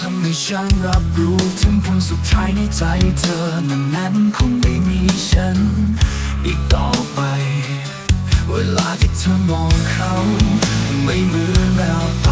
ทำให้ฉันรับรู้ถึงผลสุดท้ายในใจเธอนั้นนั้นคงไม่มีฉัน อีกต่อไป เวลาที่เธอมองเขา ไม่เหมือนแวว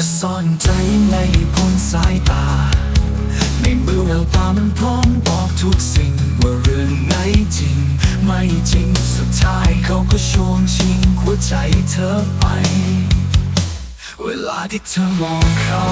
จะซ่อนใจในพ้นสายตา ในเมื่อแววตามันพร้อมบอกทุกสิ่ง ว่าเรื่องไหนจริง ไม่จริงสุดท้ายเขาก็ช่วงชิงหัวใจเธอไป เวลาที่เธอมองเขา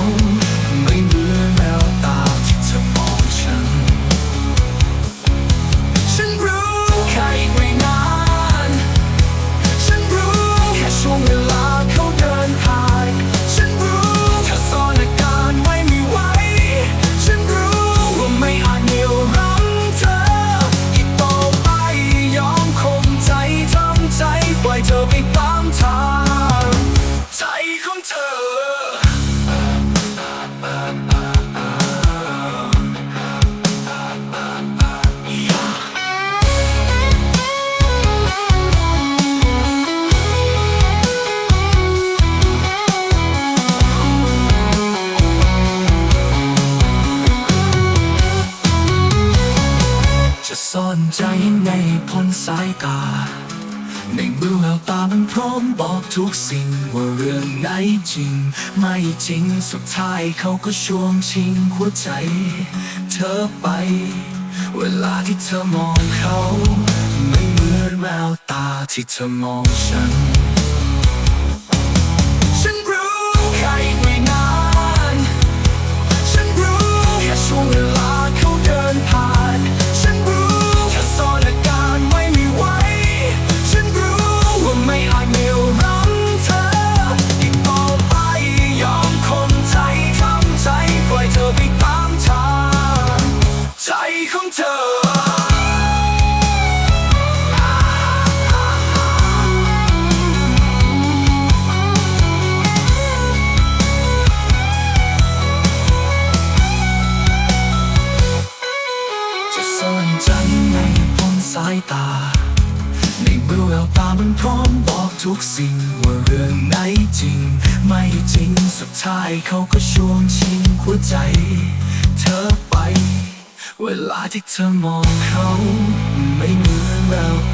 ตา ในเมื่อแววตามันพร้อมบอกทุกสิ่งว่าเรื่องไหนจริง ไม่จริงสุดท้ายเขาก็ช่วงชิงหัวใจ เธอไป เวลาที่เธอมองเขา ไม่เหมือนแววตาที่เธอมองฉันายตา ในเมื่อแววตามันพร้อมบอกทุกสิ่งว่าเรื่องไหนจริง ไม่จริงสุดท้ายเขาก็ช่วงชิงหัวใจ เธอไป เวลาที่เธอมองเขาไม่เหมือนแววตา